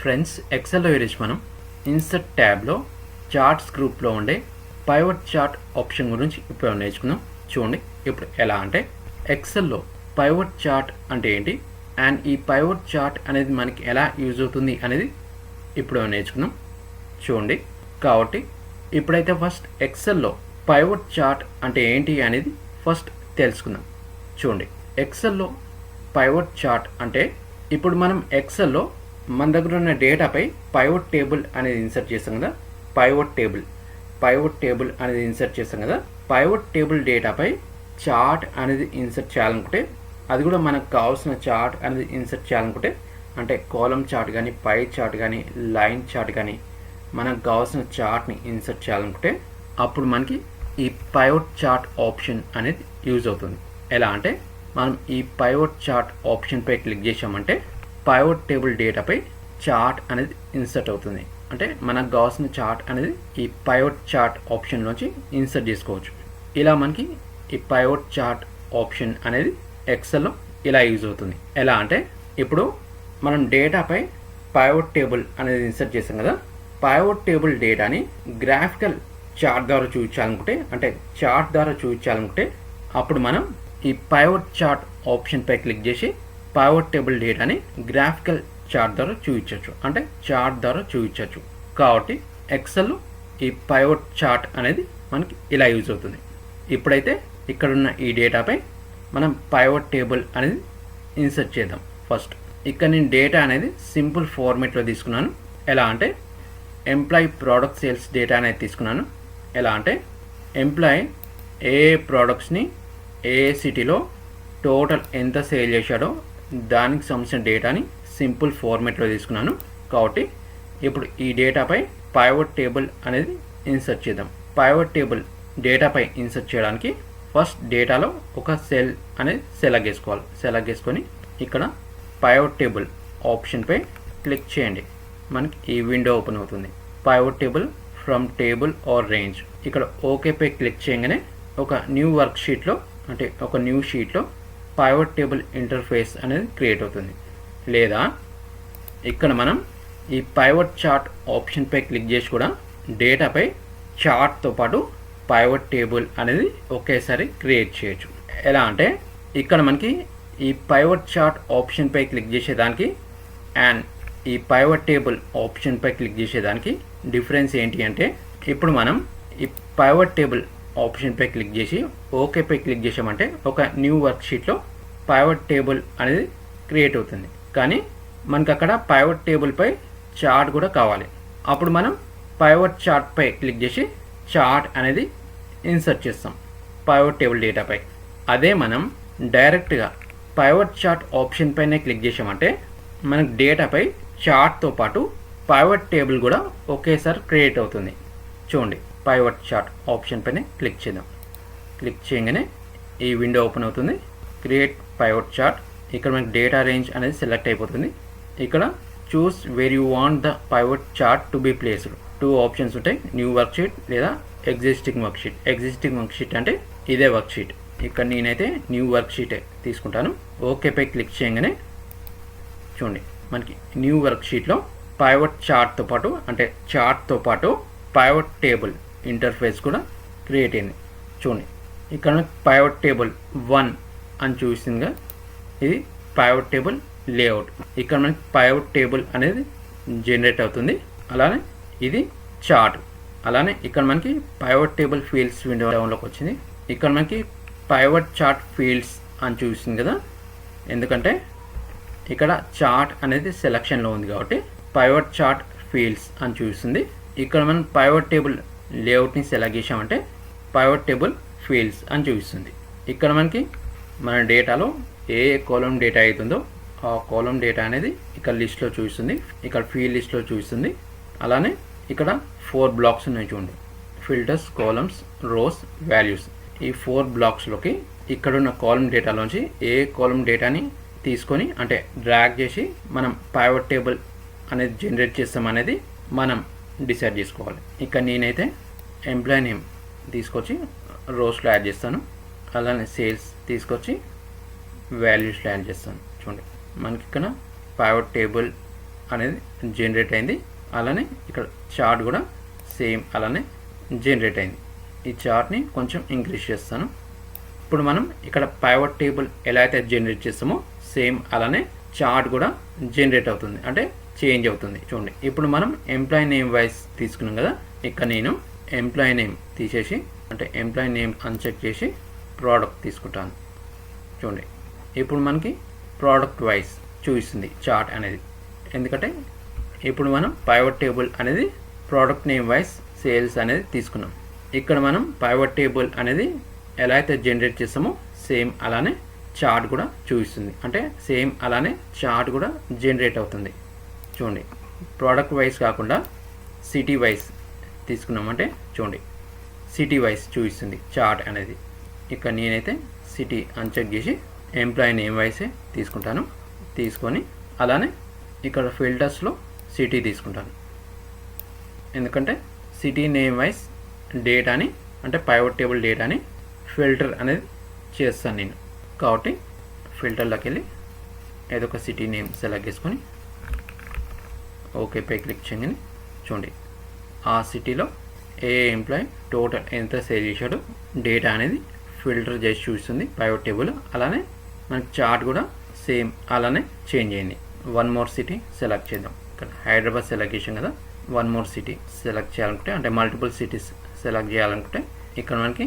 Friends ఎక్సెల్లో ఈరోజు మనం insert ట్యాబ్లో చార్ట్స్ గ్రూప్లో ఉండే పైవట్ చార్ట్ ఆప్షన్ గురించి ఇప్పుడు నేర్చుకుందాం. చూడండి ఇప్పుడు ఎలా అంటే ఎక్సెల్లో పైవట్ చార్ట్ అంటే ఏంటి? అండ్ ఈ పైవట్ చార్ట్ అనేది మనకి ఎలా యూజ్ అవుతుంది అనేది ఇప్పుడు నేర్చుకుందాం. చూడండి కాబట్టి ఇప్పుడైతే ఫస్ట్ ఎక్సెల్లో పైవట్ చార్ట్ అంటే ఏంటి అనేది ఫస్ట్ తెలుసుకుందాం. చూడండి ఎక్సెల్లో పైవట్ చార్ట్ అంటే ఇప్పుడు మనం ఎక్సెల్లో మన దగ్గర ఉన్న డేటాపై పైవట్ టేబుల్ అనేది ఇన్సర్ట్ చేస్తాం కదా. పైవట్ టేబుల్ పైవట్ టేబుల్ అనేది ఇన్సర్ట్ చేస్తాం కదా. పైవట్ టేబుల్ డేటాపై చార్ట్ అనేది ఇన్సర్ట్ చేయాలనుకుంటే అది కూడా మనకు కావాల్సిన చార్ట్ అనేది ఇన్సర్ట్ చేయాలనుకుంటే అంటే కాలం చార్ట్ కానీ పై చార్ట్ కానీ లైన్ చార్ట్ కానీ మనకు కావాల్సిన చార్ట్ని ఇన్సర్ట్ చేయాలనుకుంటే అప్పుడు మనకి ఈ పైవట్ చార్ట్ ఆప్షన్ అనేది యూజ్ అవుతుంది. ఎలా అంటే మనం ఈ పైవట్ చార్ట్ ఆప్షన్పై క్లిక్ చేసామంటే పైవట్ టేబుల్ డేటాపై చార్ట్ అనేది ఇన్సర్ట్ అవుతుంది. అంటే మనకు కావాల్సిన చార్ట్ అనేది ఈ పైవట్ చార్ట్ ఆప్షన్లోంచి ఇన్సర్ట్ చేసుకోవచ్చు. ఇలా మనకి ఈ పైవట్ చార్ట్ ఆప్షన్ అనేది ఎక్సెల్లో ఇలా యూజ్ అవుతుంది. ఎలా అంటే ఇప్పుడు మనం డేటాపై పైవట్ టేబుల్ అనేది ఇన్సర్ట్ చేసాం కదా. పైవట్ టేబుల్ డేటాని గ్రాఫికల్ చార్ట్ ద్వారా చూపించాలనుకుంటే అంటే చార్ట్ ద్వారా చూపించాలనుకుంటే అప్పుడు మనం ఈ పైవట్ చార్ట్ ఆప్షన్పై క్లిక్ చేసి పైవట్ టేబుల్ డేటాని గ్రాఫికల్ చార్ట్ ద్వారా చూపించవచ్చు. అంటే చార్ట్ ద్వారా చూపించవచ్చు. కాబట్టి ఎక్సెల్ ఈ పైవట్ చార్ట్ అనేది మనకి ఇలా యూజ్ అవుతుంది. ఇప్పుడైతే ఇక్కడున్న ఈ డేటాపై మనం పైవట్ టేబుల్ అనేది ఇన్సర్ట్ చేద్దాం. ఫస్ట్ ఇక్కడ నేను డేటా అనేది సింపుల్ ఫార్మేట్లో తీసుకున్నాను. ఎలా అంటే ఎంప్లాయీ ప్రోడక్ట్ సేల్స్ డేటా అనేది తీసుకున్నాను. ఎలా అంటే ఎంప్లాయీ ఏ ప్రోడక్ట్స్ని ఏ సిటీలో టోటల్ ఎంత సేల్ చేశాడో దానికి సంబంధించిన డేటాని సింపుల్ ఫార్మేట్లో తీసుకున్నాను. కాబట్టి ఇప్పుడు ఈ డేటాపై పైవట్ టేబుల్ అనేది ఇన్సర్ట్ చేద్దాం. పైవట్ టేబుల్ డేటాపై ఇన్సర్ట్ చేయడానికి ఫస్ట్ డేటాలో ఒక సెల్ అనేది సెలెక్ట్ చేసుకోవాలి సెలెక్ట్ చేసుకొని ఇక్కడ పైవట్ టేబుల్ ఆప్షన్పై క్లిక్ చేయండి. మనకి ఈ విండో ఓపెన్ అవుతుంది. Pivot table from table or range ఇక్కడ ఓకేపై క్లిక్ చేయగానే ఒక న్యూ వర్క్ షీట్లో అంటే ఒక న్యూ షీట్లో పైవట్ టేబుల్ ఇంటర్ఫేస్ అనేది క్రియేట్ అవుతుంది. లేదా ఇక్కడ మనం ఈ పైవట్ చార్ట్ ఆప్షన్పై క్లిక్ చేసి కూడా డేటాపై చార్ట్తో పాటు పైవట్ టేబుల్ అనేది ఒకేసారి క్రియేట్ చేయొచ్చు. ఎలా అంటే ఇక్కడ మనకి ఈ పైవట్ చార్ట్ ఆప్షన్పై క్లిక్ చేసేదానికి అండ్ ఈ పైవట్ టేబుల్ ఆప్షన్పై క్లిక్ చేసేదానికి డిఫరెన్స్ ఏంటి అంటే ఇప్పుడు మనం ఈ పైవట్ టేబుల్ ఆప్షన్పై క్లిక్ చేసి ఓకేపై క్లిక్ చేసామంటే ఒక న్యూ వర్క్ షీట్లో పైవట్ టేబుల్ అనేది క్రియేట్ అవుతుంది. కానీ మనకు అక్కడ పైవట్ టేబుల్పై చార్ట్ కూడా కావాలి. అప్పుడు మనం పైవట్ చార్ట్పై క్లిక్ చేసి చార్ట్ అనేది ఇన్సర్ట్ చేస్తాం పైవట్ టేబుల్ డేటాపై అదే మనం డైరెక్ట్గా పైవట్ చార్ట్ ఆప్షన్ పైనే క్లిక్ చేసామంటే మనకు డేటాపై చార్ట్తో పాటు పైవట్ టేబుల్ కూడా ఒకేసారి క్రియేట్ అవుతుంది. చూడండి పైవట్ చార్ట్ ఆప్షన్ పైన క్లిక్ చేద్దాం. క్లిక్ చేయగానే ఈ విండో ఓపెన్ అవుతుంది. క్రియేట్ పైవట్ చార్ట్ ఇక్కడ మనకి డేటా రేంజ్ అనేది సెలెక్ట్ అయిపోతుంది. ఇక్కడ choose where you want the pivot chart to be placed two options ఉంటాయి. న్యూ వర్క్ షీట్ లేదా existing work sheet existing work sheet అంటే ఇదే వర్క్ షీట్ ఇక్కడ నేనైతే న్యూ వర్క్షీటే తీసుకుంటాను. ఓకేపై క్లిక్ చేయగానే చూడండి. మనకి న్యూ వర్క్ షీట్లో పైవట్ చార్ట్తో పాటు అంటే చార్ట్తో పాటు పైవట్ టేబుల్ ఇంటర్ఫేస్ కూడా క్రియేట్ అయింది. చూడండి. ఇక్కడ పైవట్ టేబుల్ వన్ అని చూసిందిగా. ఇది పైవట్ టేబుల్ లేఅవుట్ ఇక్కడ మనకి పైవట్ టేబుల్ అనేది జనరేట్ అవుతుంది. అలానే ఇది చార్ట్ అలానే ఇక్కడ మనకి పైవట్ టేబుల్ ఫీల్డ్స్ విండోలోకి వచ్చింది. ఇక్కడ మనకి పైవట్ చార్ట్ ఫీల్డ్స్ అని చూసింది కదా. ఎందుకంటే ఇక్కడ చార్ట్ అనేది సెలక్షన్లో ఉంది కాబట్టి పైవట్ చార్ట్ ఫీల్డ్స్ అని చూస్తుంది ఇక్కడ మనం పైవట్ టేబుల్ లేఅవుట్ని సెలెక్ట్ చేసామంటే పైవట్ టేబుల్ ఫీల్డ్స్ అని చూపిస్తుంది ఇక్కడ మనకి మన డేటాలో ఏ కాలం డేటా అవుతుందో ఆ కాలం డేటా అనేది ఇక్కడ లిస్ట్లో చూపిస్తుంది ఇక్కడ ఫీల్డ్ లిస్ట్లో చూపిస్తుంది. అలానే ఇక్కడ ఫోర్ బ్లాక్స్ ఉన్నాయి చూడండి. Filters columns rows values. ఈ ఫోర్ బ్లాక్స్లోకి ఇక్కడున్న కాలం డేటాలోంచి ఏ కాలం డేటాని తీసుకొని అంటే డ్రాగ్ చేసి మనం పైవట్ టేబుల్ అనేది జనరేట్ చేస్తాం అనేది మనం డిసైడ్ చేసుకోవాలి. ఇక్కడ నేనైతే ఎంప్లాయ్ నేమ్ తీసుకొచ్చి రోస్లో యాడ్ చేస్తాను. అలానే సేల్స్ తీసుకొచ్చి వాల్యూస్ ల్యాండ్ చేస్తాను చూడండి మనకి ఇక్కడ పైవట్ టేబుల్ అనేది జనరేట్ అయింది. అలానే ఇక్కడ చార్ట్ కూడా సేమ్ అలానే జనరేట్ అయింది. ఈ చార్ట్ని కొంచెం ఇంక్రీజ్ చేస్తాను. ఇప్పుడు మనం ఇక్కడ పైవట్ టేబుల్ ఎలా అయితే జనరేట్ చేస్తామో సేమ్ అలానే చార్ట్ కూడా జనరేట్ అవుతుంది. అంటే చేంజ్ అవుతుంది. చూడండి ఇప్పుడు మనం ఎంప్లాయీ నేమ్ వైస్ తీసుకున్నాం కదా ఇక్కడ నేను ఎంప్లాయీ నేమ్ తీసేసి అంటే ఎంప్లాయీ నేమ్ అన్చెక్ చేసి ప్రోడక్ట్ తీసుకుంటాను. చూడండి. ఇప్పుడు మనకి ప్రోడక్ట్ వైస్ చూపిస్తుంది చార్ట్ అనేది. ఎందుకంటే ఇప్పుడు మనం పైవట్ టేబుల్ అనేది ప్రోడక్ట్ నేమ్ వైస్ సేల్స్ అనేది తీసుకున్నాం. ఇక్కడ మనం పైవట్ టేబుల్ అనేది ఎలా అయితే జనరేట్ చేస్తామో సేమ్ అలానే చార్ట్ కూడా చూపిస్తుంది. అంటే సేమ్ అలానే చార్ట్ కూడా జనరేట్ అవుతుంది. చూడండి. ప్రోడక్ట్ వైస్ కాకుండా సిటీ వైస్ తీసుకున్నామంటే చూడండి. సిటీ వైస్ చూపిస్తుంది చార్ట్ అనేది. ఇక్కడ నేనైతే సిటీ అన్చెక్ చేసి ఎంప్లాయీ నేమ్ వైసే తీసుకుంటాను. తీసుకొని అలానే ఇక్కడ ఫిల్టర్స్లో సిటీ తీసుకుంటాను. ఎందుకంటే సిటీ నేమ్ వైస్ డేటాని అంటే పైవట్ టేబుల్ డేటాని ఫిల్టర్ అనేది చేస్తాను నేను. కాబట్టి ఫిల్టర్లోకి వెళ్ళి ఏదో ఒక సిటీ నేమ్ సెలెక్ట్ చేసుకొని ఓకే పై క్లిక్ చేయగానే చూడండి. ఆ సిటీలో ఏ ఎంప్లాయీ టోటల్ ఎంత సేల్ చేశాడో డేటా అనేది ఫిల్టర్ చేసి చూస్తుంది పైవట్ టేబుల్ అలానే మనకి చార్ట్ కూడా సేమ్ అలానే చేంజ్ అయింది. వన్ మోర్ సిటీ సెలెక్ట్ చేద్దాం. ఇక్కడ హైదరాబాద్ సెలెక్ట్ చేసాం కదా. వన్ మోర్ సిటీ సెలెక్ట్ చేయాలనుకుంటే అంటే మల్టిపుల్ సిటీస్ సెలెక్ట్ చేయాలనుకుంటే ఇక్కడ మనకి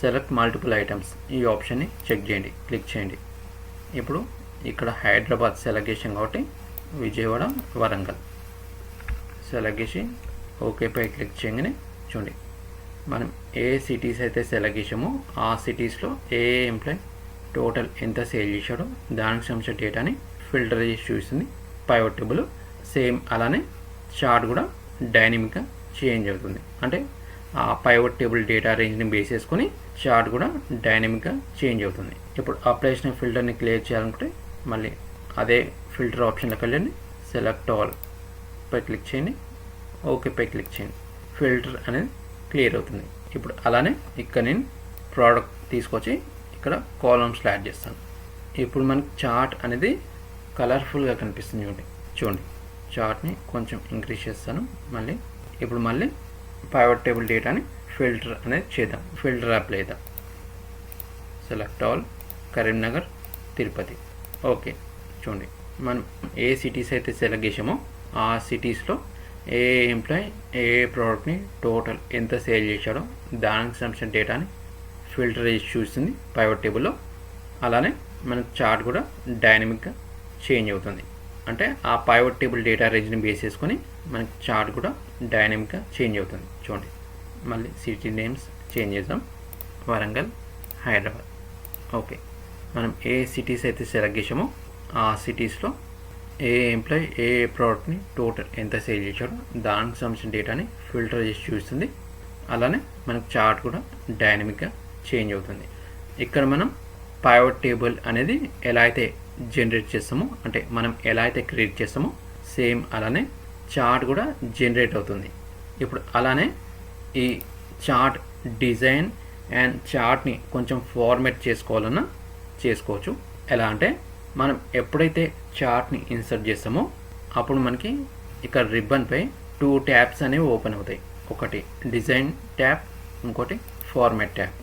సెలెక్ట్ మల్టిపుల్ ఐటమ్స్ ఈ ఆప్షన్ని చెక్ చేయండి క్లిక్ చేయండి. ఇప్పుడు ఇక్కడ హైదరాబాద్ సెలెక్ట్ చేసాం కాబట్టి విజయవాడ వరంగల్. సెలెక్ట్ చేసి ఓకేపై క్లిక్ చేయగానే చూడండి. మనం ఏ సిటీస్ అయితే సెలెక్ట్ చేసామో ఆ సిటీస్లో ఏ ఎంప్లాయ్ టోటల్ ఎంత సేల్ చేశాడో దానికి సంబంధించిన డేటాని ఫిల్టర్ చేసి చూస్తుంది పైవటబుల్ సేమ్ అలానే చార్ట్ కూడా డైనమిక్గా చేంజ్ అవుతుంది. అంటే ఆ పైవట్ టేబుల్ డేటా రేంజ్ని బేస్ చేసుకొని చార్ట్ కూడా డైనమిక్గా చేంజ్ అవుతుంది. ఇప్పుడు అప్లైషన్ ఫిల్టర్ని క్లియర్ చేయాలనుకుంటే మళ్ళీ అదే ఫిల్టర్ ఆప్షన్లోకి వెళ్ళండి. సెలెక్ట్ ఆల్ పై క్లిక్ చేయండి. ఓకే పై క్లిక్ చేయండి. ఫిల్టర్ అనేది క్లియర్ అవుతుంది. ఇప్పుడు అలానే ఇక్కడ నేను ప్రోడక్ట్ తీసుకొచ్చి ఇక్కడ కాలమ్స్లో యాడ్ చేస్తాను. ఇప్పుడు మనకి చార్ట్ అనేది కలర్ఫుల్గా కనిపిస్తుంది చూడండి. చూడండి. చార్ట్ని కొంచెం ఇంక్రీజ్ చేస్తాను. మళ్ళీ ఇప్పుడు మళ్ళీ పైవట్ టేబుల్ డేటాని ఫిల్టర్ అనేది చేద్దాం. ఫిల్టర్ అప్లై చేద్దాం select all Karimnagar Tirupati okay చూడండి. మనం ఏ సిటీస్ అయితే సెలెక్ట్ చేసామో ఆ సిటీస్లో ఏ ఎంప్లాయ్ ఏ ప్రోడక్ట్ని టోటల్ ఎంత సేల్ చేశాడో దానికి సంబంధించిన డేటాని ఫిల్టర్ చేసి చూస్తుంది పైవర్ టేబుల్లో. అలానే మన చార్ట్ కూడా డైనమిక్గా చేంజ్ అవుతుంది. అంటే ఆ పైవట్ టేబుల్ డేటా రేంజ్ని బేస్ చేసుకొని మనకి చార్ట్ కూడా డైనమిక్గా చేంజ్ అవుతుంది. చూడండి. మళ్ళీ సిటీ నేమ్స్ చేంజ్ చేద్దాం. వరంగల్ హైదరాబాద్. ఓకే. మనం ఏ సిటీస్ అయితే సెలెక్ట్ చేసామో ఆ సిటీస్లో ఏ ఎంప్లాయ్ ఏ ప్రోడక్ట్ని టోటల్ ఎంత సేల్ చేశాడో దానికి సంబంధించిన డేటాని ఫిల్టర్ చేసి చూస్తుంది. అలానే మనకు చార్ట్ కూడా డైనమిక్గా చేంజ్ అవుతుంది. ఇక్కడ మనం పైవట్ టేబుల్ అనేది ఎలా అయితే జనరేట్ చేస్తామో అంటే మనం ఎలా అయితే క్రియేట్ చేస్తామో సేమ్ అలానే చార్ట్ కూడా జనరేట్ అవుతుంది. ఇప్పుడు అలానే ఈ చార్ట్ డిజైన్ అండ్ చార్ట్ని కొంచెం ఫార్మేట్ చేసుకోవాలన్నా చేసుకోవచ్చు. ఎలా అంటే మనం ఎప్పుడైతే చార్ట్ని ఇన్సర్ట్ చేస్తామో అప్పుడు మనకి ఇక్కడ రిబ్బన్పై టూ ట్యాబ్స్ అనేవి ఓపెన్ అవుతాయి. ఒకటి డిజైన్ ట్యాబ్ ఇంకోటి ఫార్మాట్ ట్యాబ్.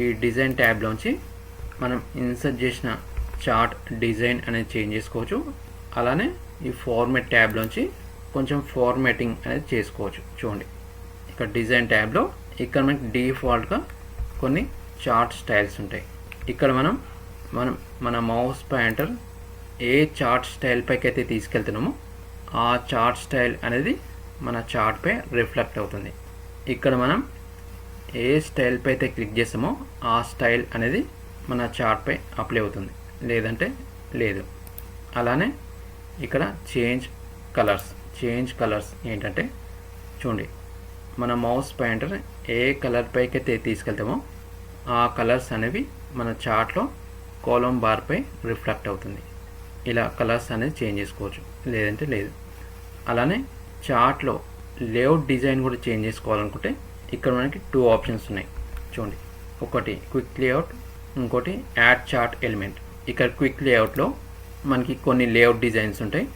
ఈ డిజైన్ ట్యాబ్లోంచి మనం ఇన్సర్ట్ చేసిన చార్ట్ డిజైన్ అనేది చేంజ్ చేసుకోవచ్చు. అలానే ఈ ఫార్మాట్ ట్యాబ్లోంచి కొంచెం ఫార్మాటింగ్ అనేది చేసుకోవచ్చు. చూడండి. ఇక్కడ డిజైన్ ట్యాబ్లో ఇక్కడ మనకి డిఫాల్ట్గా కొన్ని చార్ట్ స్టైల్స్ ఉంటాయి. ఇక్కడ మనం మనం మన మౌస్ పాయింటర్ ఏ చార్ట్ స్టైల్ పైకి అయితే తీసుకెళ్తున్నామో ఆ చార్ట్ స్టైల్ అనేది మన చార్ట్పై రిఫ్లెక్ట్ అవుతుంది. ఇక్కడ మనం ఏ స్టైల్ పై అయితే క్లిక్ చేసామో ఆ స్టైల్ అనేది మన చార్ట్పై అప్లై అవుతుంది. లేదంటే లేదు. అలానే ఇక్కడ చేంజ్ కలర్స్ చేంజ్ కలర్స్ ఏంటంటే చూడండి. మన మౌస్ పాయింటర్ ఏ కలర్ పైకి అయితే తీసుకెళ్తామో ఆ కలర్స్ అనేవి మన చార్ట్లో కోలం బార్పై రిఫ్లెక్ట్ అవుతుంది. ఇలా కలర్స్ అనేది చేంజ్ చేసుకోవచ్చు. లేదంటే లేదు. అలానే చార్ట్లో లేఅవుట్ డిజైన్ కూడా చేంజ్ చేసుకోవాలనుకుంటే ఇక్కడ మనకి టూ ఆప్షన్స్ ఉన్నాయి. చూడండి. ఒకటి క్విక్ లేఅవుట్ ఇంకోటి యాడ్ చార్ట్ ఎలిమెంట్ ఇక్కడ క్విక్ లేఅవుట్లో మనకి కొన్ని లేఅవుట్ డిజైన్స్ ఉంటాయి.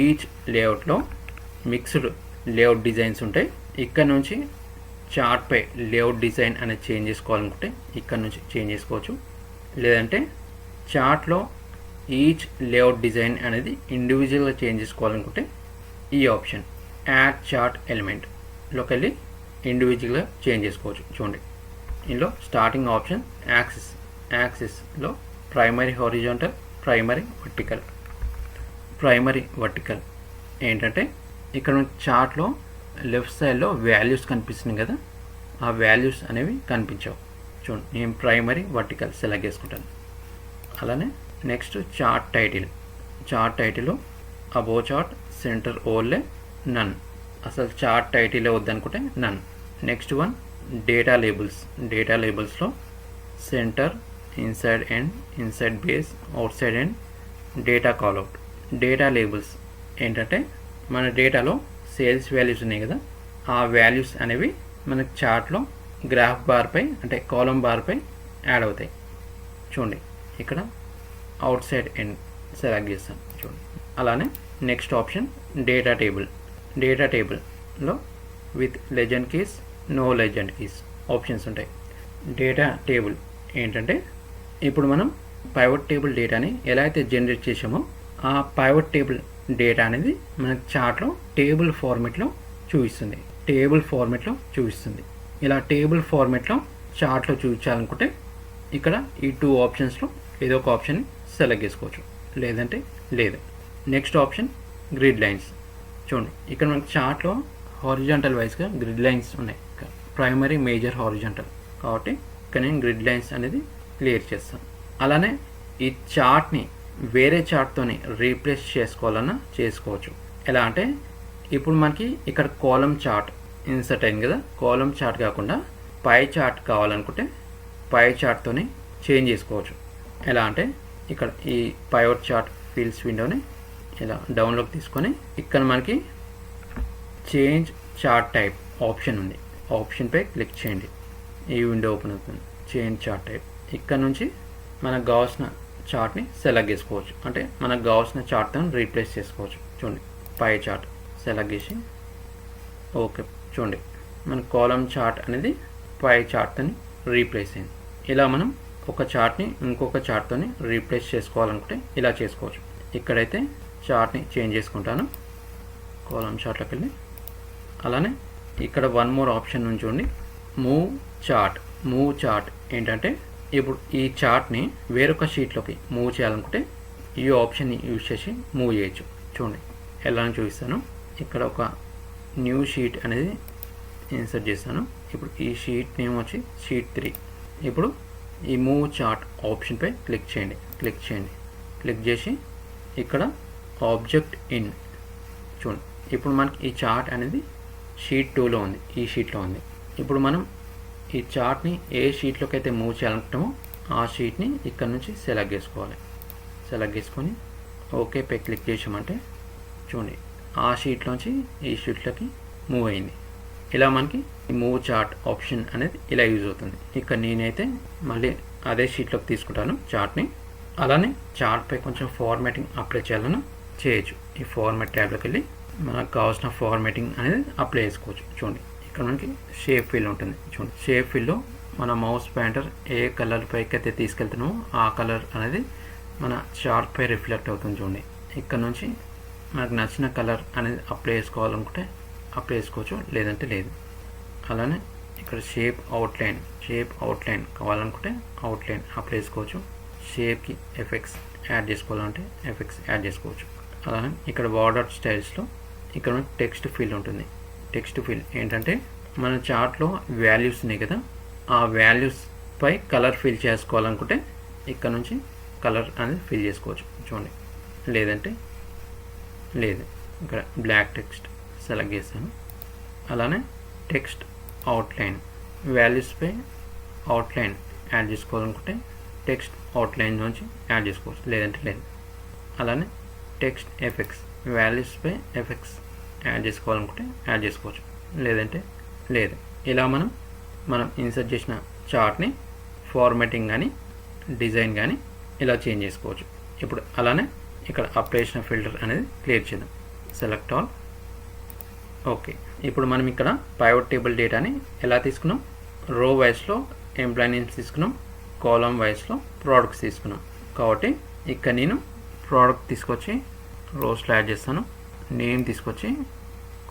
ఈచ్ లేఅవుట్లో మిక్స్డ్ లేఅవుట్ డిజైన్స్ ఉంటాయి. ఇక్కడ నుంచి చార్ట్పై లేఅవుట్ డిజైన్ అనేది చేంజ్ చేసుకోవాలనుకుంటే ఇక్కడ నుంచి చేంజ్ చేసుకోవచ్చు. లేదంటే చార్ట్లో ఈచ్ లేఅవుట్ డిజైన్ అనేది ఇండివిజువల్గా చేంజ్ చేసుకోవాలనుకుంటే ఈ ఆప్షన్ యాడ్ చార్ట్ ఎలిమెంట్లోకి వెళ్ళి ఇండివిజువల్గా చేంజ్ చేసుకోవచ్చు. చూడండి. ఇందులో starting option axis. యాక్సిస్లో primary horizontal primary vertical. Primary vertical ఏంటంటే ఇక్కడ చార్ట్లో లెఫ్ట్ సైడ్లో వాల్యూస్ కనిపిస్తున్నాయి కదా ఆ వాల్యూస్ అనేవి కనిపించవు. చూడండి నేను ప్రైమరీ వర్టికల్ సెలెక్ట్ చేసుకుంటాను. అలానే next chart title chart title above chart centre overlay none అసలు చార్ట్ టైటిల్ వద్దనుకుంటే none next one data labels data లేబుల్స్లో centre inside end inside base outside end data callout data labels ఏంటంటే మన డేటాలో sales values ఉన్నాయి కదా ఆ values అనేవి మనకి చార్ట్లో గ్రాఫ్ బార్పై అంటే కాలం బార్పై యాడ్ అవుతాయి. చూడండి ఇక్కడ అవుట్ సైడ్ ఎండ్ సెలెక్ట్ చేస్తాను. చూడండి. అలానే next option data table data టేబుల్లో with legend keys no legend keys options ఉంటాయి. డేటా టేబుల్ ఏంటంటే ఇప్పుడు మనం పైవట్ టేబుల్ డేటాని ఎలా అయితే జనరేట్ చేసామో ఆ పైవట్ టేబుల్ డేటా అనేది మన చార్ట్లో టేబుల్ ఫార్మెట్లో చూపిస్తుంది. టేబుల్ ఫార్మెట్లో చూపిస్తుంది. ఇలా టేబుల్ ఫార్మెట్లో చార్ట్లో చూపించాలనుకుంటే ఇక్కడ ఈ టూ ఆప్షన్స్లో ఏదో ఒక ఆప్షన్ని సెలెక్ట్ చేసుకోవచ్చు. లేదంటే లేదు. నెక్స్ట్ ఆప్షన్ గ్రిడ్ లైన్స్ చూడండి ఇక్కడ మనకి చార్ట్లో హారిజాంటల్ వైజ్గా గ్రిడ్ లైన్స్ ఉన్నాయి. ప్రైమరీ మేజర్ హారిజాంటల్ కాబట్టి ఇక్కడ నేను గ్రిడ్ లైన్స్ అనేది క్లియర్ చేస్తాను. అలానే ఈ చార్ట్ని వేరే చార్ట్తోని రీప్లేస్ చేసుకోవాలన్నా చేసుకోవచ్చు. ఎలా అంటే ఇప్పుడు మనకి ఇక్కడ కాలం చార్ట్ ఇన్సర్ట్ అయింది కదా కాలం చార్ట్ కాకుండా పై చార్ట్ కావాలనుకుంటే పై చార్ట్తోని చేంజ్ చేసుకోవచ్చు. ఎలా అంటే ఇక్కడ ఈ పైవట్ చార్ట్ ఫీల్డ్స్ విండోని ఇలా డౌన్లోకి తీసుకొని ఇక్కడ మనకి చేంజ్ చార్ట్ టైప్ ఆప్షన్ ఉంది. ఆప్షన్పై క్లిక్ చేయండి. ఈ విండో ఓపెన్ అవుతుంది. Change chart type. ఇక్కడ నుంచి మనకు కావాల్సిన చార్ట్ని సెలెక్ట్ చేసుకోవచ్చు. అంటే మనకు కావాల్సిన చార్ట్తో రీప్లేస్ చేసుకోవచ్చు. చూడండి పై చార్ట్ సెలెక్ట్ చేసి ఓకే. చూడండి మన కాలం చార్ట్ అనేది పై చార్ట్తో రీప్లేస్ అయింది. ఇలా మనం ఒక చార్ట్ని ఇంకొక చార్ట్తో రీప్లేస్ చేసుకోవాలనుకుంటే ఇలా చేసుకోవచ్చు. ఇక్కడైతే చార్ట్ని చేంజ్ చేసుకుంటాను. కాలం చార్ట్లోకి వెళ్ళి. అలానే ఇక్కడ వన్ మోర్ ఆప్షన్ నుంచి చూడండి. మూవ్ చార్ట్ మూవ్ చార్ట్ ఏంటంటే ఇప్పుడు ఈ చార్ట్ని వేరొక షీట్లోకి మూవ్ చేయాలనుకుంటే ఈ ఆప్షన్ని యూజ్ చేసి మూవ్ చేయొచ్చు. చూడండి ఎలా చూపిస్తాను. ఇక్కడ ఒక న్యూ షీట్ అనేది ఇన్సర్ట్ చేస్తాను. ఇప్పుడు ఈ షీట్ నేమ్ వచ్చి షీట్ త్రీ. ఇప్పుడు ఈ మూవ్ చార్ట్ ఆప్షన్పై క్లిక్ చేయండి. క్లిక్ చేయండి. క్లిక్ చేసి ఇక్కడ ఆబ్జెక్ట్ ఇన్ చూడండి. ఇప్పుడు మనకి ఈ చార్ట్ అనేది షీట్ టూలో ఉంది. ఈ షీట్లో ఉంది. ఇప్పుడు మనం ఈ చార్ట్ని ఏ షీట్లోకి అయితే మూవ్ చేయాలనుకుంటామో ఆ షీట్ని ఇక్కడ నుంచి సెలెక్ట్ చేసుకోవాలి. సెలెక్ట్ చేసుకొని ఓకే పై క్లిక్ చేసామంటే చూడండి. ఆ షీట్లోంచి ఈ షీట్లోకి మూవ్ అయింది. ఇలా మనకి ఈ మూవ్ చార్ట్ ఆప్షన్ అనేది ఇలా యూజ్ అవుతుంది. ఇక్కడ నేనైతే మళ్ళీ అదే షీట్లోకి తీసుకుంటాను చార్ట్ని. అలానే చార్ట్పై కొంచెం ఫార్మాటింగ్ అప్లై చేయాలని చేయొచ్చు. ఈ ఫార్మాట్ ట్యాబ్లోకి వెళ్ళి మనకు కావాల్సిన ఫార్మాటింగ్ అనేది అప్లై చేసుకోవచ్చు. చూడండి ఇక్కడ మనకి షేప్ ఫిల్ ఉంటుంది. చూడండి షేప్ ఫీల్లో మన మౌస్ పాయింటర్ ఏ కలర్ పైకి అయితే తీసుకెళ్తున్నామో ఆ కలర్ అనేది మన చార్ట్ పై రిఫ్లెక్ట్ అవుతుంది. చూడండి ఇక్కడ నుంచి మనకు నచ్చిన కలర్ అనేది అప్లై చేసుకోవాలనుకుంటే అప్లై చేసుకోవచ్చు లేదంటే లేదు. అలానే ఇక్కడ షేప్ అవుట్లైన్ షేప్ అవుట్లైన్ కావాలనుకుంటే అవుట్లైన్ అప్లై చేసుకోవచ్చు. షేప్కి ఎఫెక్ట్స్ యాడ్ చేసుకోవాలంటే ఎఫెక్ట్స్ యాడ్ చేసుకోవచ్చు. అలానే ఇక్కడ బార్డర్ స్టైల్స్లో ఇక్కడ టెక్స్ట్ ఫీల్ ఉంటుంది. టెక్స్ట్ ఫీల్ ఏంటంటే మన చార్ట్లో వాల్యూస్ ఉన్నాయి కదా ఆ వాల్యూస్పై కలర్ ఫిల్ చేసుకోవాలనుకుంటే ఇక్కడ నుంచి కలర్ అనేది ఫిల్ చేసుకోవచ్చు. చూడండి. లేదంటే లేదు. ఇక్కడ బ్లాక్ టెక్స్ట్ సెలెక్ట్ చేశాను. అలానే టెక్స్ట్ అవుట్లైన్ వాల్యూస్పై అవుట్లైన్ యాడ్ చేసుకోవాలనుకుంటే టెక్స్ట్ అవుట్లైన్ నుంచి యాడ్ చేసుకోవచ్చు. లేదంటే లేదు. అలానే టెక్స్ట్ ఎఫెక్ట్స్ వాల్యూస్పై ఎఫెక్ట్స్ యాడ్ చేసుకోవాలనుకుంటే యాడ్ చేసుకోవచ్చు. లేదంటే లేదు. ఇలా మనం మనం ఇన్సర్ట్ చేసిన చార్ట్ని ఫార్మాటింగ్ కానీ డిజైన్ కానీ ఇలా చేంజ్ చేసుకోవచ్చు. ఇప్పుడు అలానే ఇక్కడ అప్లేషన్ ఫిల్టర్ అనేది క్లియర్ చేద్దాం. సెలెక్ట్ ఆల్ ఓకే ఇప్పుడు మనం ఇక్కడ పైవట్ టేబుల్ డేటాని ఎలా తీసుకున్నాం? రో వైస్లో ఎంప్లాయ్ నేమ్స్ తీసుకున్నాం. కాలం వైస్లో ప్రోడక్ట్స్ తీసుకున్నాం. కాబట్టి ఇక్కడ నేను ప్రోడక్ట్ తీసుకొచ్చి రోస్లో యాడ్ చేస్తాను. నేమ్ తీసుకొచ్చి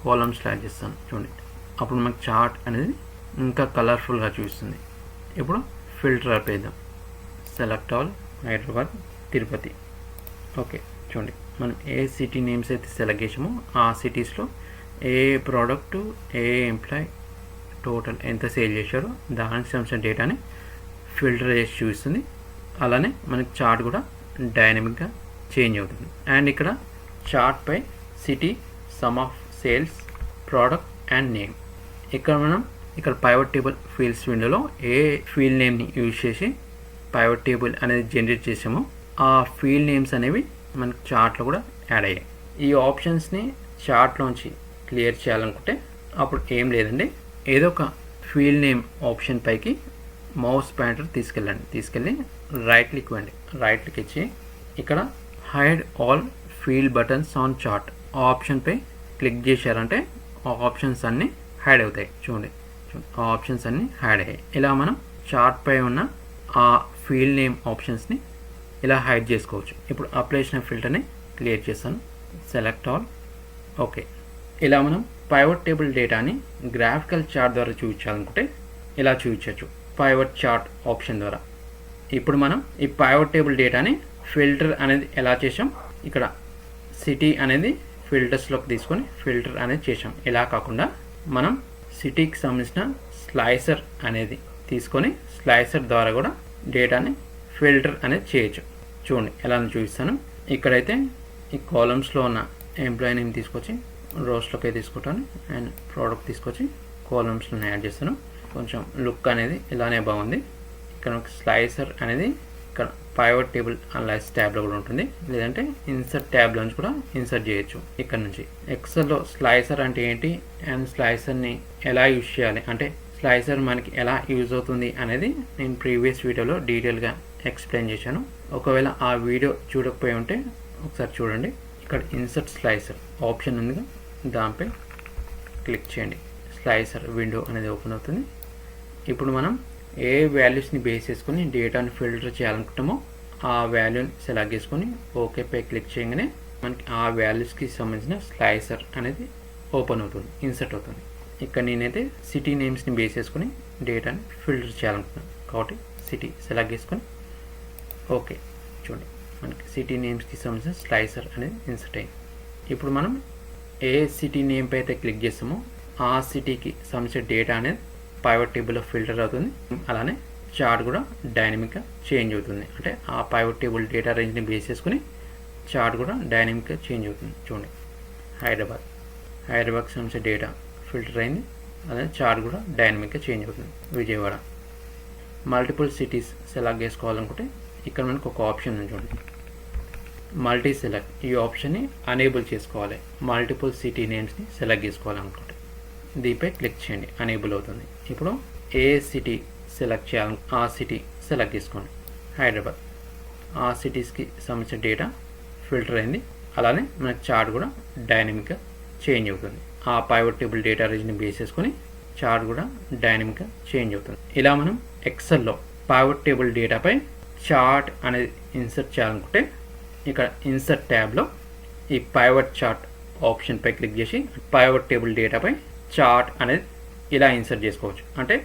కాలమ్స్లో యాడ్ చేస్తాను. చూడండి. అప్పుడు మనకు చార్ట్ అనేది ఇంకా కలర్ఫుల్గా చూపిస్తుంది. ఇప్పుడు ఫిల్టర్ ఆపేద్దాం. Select all Hyderabad Tirupati okay చూడండి. మనం ఏ సిటీ నేమ్స్ అయితే సెలెక్ట్ చేసామో ఆ సిటీస్లో ఏ ప్రోడక్ట్ ఏ ఎంప్లాయ్ టోటల్ ఎంత సేల్ చేశారో దానికి సంబంధించిన డేటాని ఫిల్టర్ చేసి చూపిస్తుంది. అలానే మనకి చార్ట్ కూడా డైనమిక్గా చేంజ్ అవుతుంది. అండ్ ఇక్కడ chart pi city sum of sales product and name ఇక్కడ మనం ఇక్కడ పైవట్ టేబుల్ ఫీల్డ్స్ విండోలో ఏ ఫీల్డ్ నేమ్ని యూజ్ చేసి పైవట్ టేబుల్ అనేది జనరేట్ చేసామో ఆ ఫీల్డ్ నేమ్స్ అనేవి మనకు చార్ట్లో కూడా యాడ్ అయ్యాయి. ఈ ఆప్షన్స్ని చార్ట్లోంచి క్లియర్ చేయాలనుకుంటే అప్పుడు ఏం లేదండి. ఏదో ఒక ఫీల్డ్ నేమ్ ఆప్షన్ పైకి మౌస్ పాయింటర్ తీసుకెళ్ళండి. తీసుకెళ్ళి రైట్ క్లిక్ ఇవ్వండి. రైట్ క్లిక్ ఇచ్చి ఇక్కడ hide all field buttons on chart ఆ ఆప్షన్పై క్లిక్ చేశారంటే ఆ ఆప్షన్స్ అన్నీ హైడ్ అవుతాయి. చూడండి. చూడండి. ఆ ఆప్షన్స్ అన్నీ హైడ్ అయ్యాయి. ఇలా మనం చార్ట్ పై ఉన్న ఆ ఫీల్డ్ నేమ్ ఆప్షన్స్ని ఇలా హైడ్ చేసుకోవచ్చు. ఇప్పుడు అప్లై చేసిన ఫిల్టర్ని క్లియర్ చేస్తాను. సెలెక్ట్ ఆల్ ఓకే ఇలా మనం పైవట్ టేబుల్ డేటాని గ్రాఫికల్ చార్ట్ ద్వారా చూపించాలనుకుంటే ఇలా చూపించవచ్చు. పైవట్ చార్ట్ ఆప్షన్ ద్వారా. ఇప్పుడు మనం ఈ పైవట్ టేబుల్ డేటాని ఫిల్టర్ అనేది ఎలా చేసాం ఇక్కడ సిటీ అనేది ఫిల్టర్స్లోకి తీసుకొని ఫిల్టర్ అనేది చేసాం ఇలా కాకుండా మనం సిటీకి సంబంధించిన స్లైసర్ అనేది తీసుకొని స్లైసర్ ద్వారా కూడా డేటాని ఫిల్టర్ అనేది చేయొచ్చు. చూడండి ఎలా చూపిస్తాను. ఇక్కడైతే ఈ కాలమ్స్లో ఉన్న ఎంప్లాయీ నేమ్ తీసుకొచ్చి రోస్ట్లోకి తీసుకుంటాను. అండ్ ప్రోడక్ట్ తీసుకొచ్చి కాలమ్స్లో యాడ్ చేస్తాను. కొంచెం లుక్ అనేది ఇలానే బాగుంది. ఇక్కడ ఒక స్లైసర్ అనేది ఇక్కడ పైవట్ టేబుల్ అనలైజ్ ట్యాబ్లో కూడా ఉంటుంది. లేదంటే ఇన్సర్ట్ ట్యాబ్లో నుంచి కూడా ఇన్సర్ట్ చేయొచ్చు ఇక్కడ నుంచి. ఎక్సెల్లో స్లైసర్ అంటే ఏంటి? అండ్ స్లైసర్ని ఎలా యూజ్ చేయాలి? అంటే స్లైసర్ మనకి ఎలా యూజ్ అవుతుంది అనేది నేను ప్రీవియస్ వీడియోలో డీటెయిల్గా ఎక్స్ప్లెయిన్ చేశాను. ఒకవేళ ఆ వీడియో చూడకపోయి ఉంటే ఒకసారి చూడండి. ఇక్కడ ఇన్సర్ట్ స్లైసర్ ఆప్షన్ ఉందిగా దానిపై క్లిక్ చేయండి. స్లైసర్ విండో అనేది ఓపెన్ అవుతుంది. ఇప్పుడు మనం ఏ వాల్యూస్ని బేస్ చేసుకొని డేటాని ఫిల్టర్ చేయాలనుకుంటామో ఆ వాల్యూని సెలెక్ట్ చేసుకొని ఓకేపై క్లిక్ చేయగానే మనకి ఆ వాల్యూస్కి సంబంధించిన స్లైసర్ అనేది ఓపెన్ అవుతుంది ఇన్సర్ట్ అవుతుంది. ఇక్కడ నేనైతే సిటీ నేమ్స్ని బేస్ చేసుకొని డేటాని ఫిల్టర్ చేయాలనుకుంటున్నాను. కాబట్టి సిటీ సెలెక్ట్ చేసుకొని ఓకే చూడండి. మనకి సిటీ నేమ్స్కి సంబంధించిన స్లైసర్ అనేది ఇన్సర్ట్ అయింది ఇప్పుడు మనం ఏ సిటీ నేమ్ పై అయితే క్లిక్ చేస్తామో ఆ సిటీకి సంబంధించిన డేటా అనేది పైవట్ టేబుల్లో ఫిల్టర్ అవుతుంది. అలానే చార్ట్ కూడా డైనమిక్గా చేంజ్ అవుతుంది. అంటే ఆ పైవట్ టేబుల్ డేటా రేంజ్ని బేస్ చేసుకుని చార్ట్ కూడా డైనమిక్గా చేంజ్ అవుతుంది. చూడండి. హైదరాబాద్. హైదరాబాద్కి సంబంధించిన డేటా ఫిల్టర్ అయింది. అలానే చార్ట్ కూడా డైనమిక్గా చేంజ్ అవుతుంది. విజయవాడ. మల్టిపుల్ సిటీస్ సెలెక్ట్ చేసుకోవాలనుకుంటే ఇక్కడ మనకు ఒక ఆప్షన్ ఉంది చూడండి. మల్టీ సెలెక్ట్ ఈ ఆప్షన్ని అనేబుల్ చేసుకోవాలి. మల్టిపుల్ సిటీ నేమ్స్ని సెలెక్ట్ చేసుకోవాలనుకుంటే. దీనిపై క్లిక్ చేయండి. అనేబుల్ అవుతుంది. ఇప్పుడు ఏ సిటీ సెలెక్ట్ చేయాలి ఆ సిటీ సెలెక్ట్ చేసుకోండి. హైదరాబాద్ ఆ సిటీస్కి సంబంధించిన డేటా ఫిల్టర్ అయింది. అలానే మన చార్ట్ కూడా డైనమిక్గా చేంజ్ అవుతుంది. ఆ పైవట్ టేబుల్ డేటా రేంజ్ని బేస్ చేసుకొని చార్ట్ కూడా డైనమిక్గా చేంజ్ అవుతుంది. ఇలా మనం ఎక్సెల్లో పైవట్ టేబుల్ డేటాపై చార్ట్ అనేది ఇన్సర్ట్ చేయాలనుకుంటే ఇక్కడ ఇన్సర్ట్ ట్యాబ్లో ఈ పైవట్ చార్ట్ ఆప్షన్పై క్లిక్ చేసి పైవట్ టేబుల్ డేటాపై చార్ట్ అనేది ఇలా ఇన్సర్ట్ చేసుకోవచ్చు. అంటే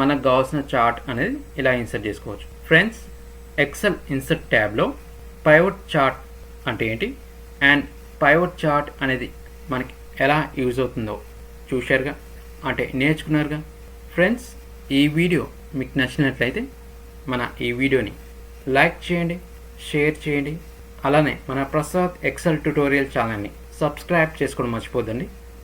మనకు కావాల్సిన చార్ట్ అనేది ఇలా ఇన్సర్ట్ చేసుకోవచ్చు. ఫ్రెండ్స్ ఎక్సెల్ ఇన్సర్ట్ ట్యాబ్లో పైవట్ చార్ట్ అంటే ఏంటి? అండ్ పైవట్ చార్ట్ అనేది మనకి ఎలా యూజ్ అవుతుందో చూశారుగా? అంటే నేర్చుకున్నారుగా? ఫ్రెండ్స్ ఈ వీడియో మీకు నచ్చినట్లయితే మన ఈ వీడియోని లైక్ చేయండి షేర్ చేయండి. అలానే మన ప్రసాద్ ఎక్సెల్ ట్యుటోరియల్ ఛానల్ని సబ్స్క్రైబ్ చేసుకోవడం మర్చిపోద్దండి.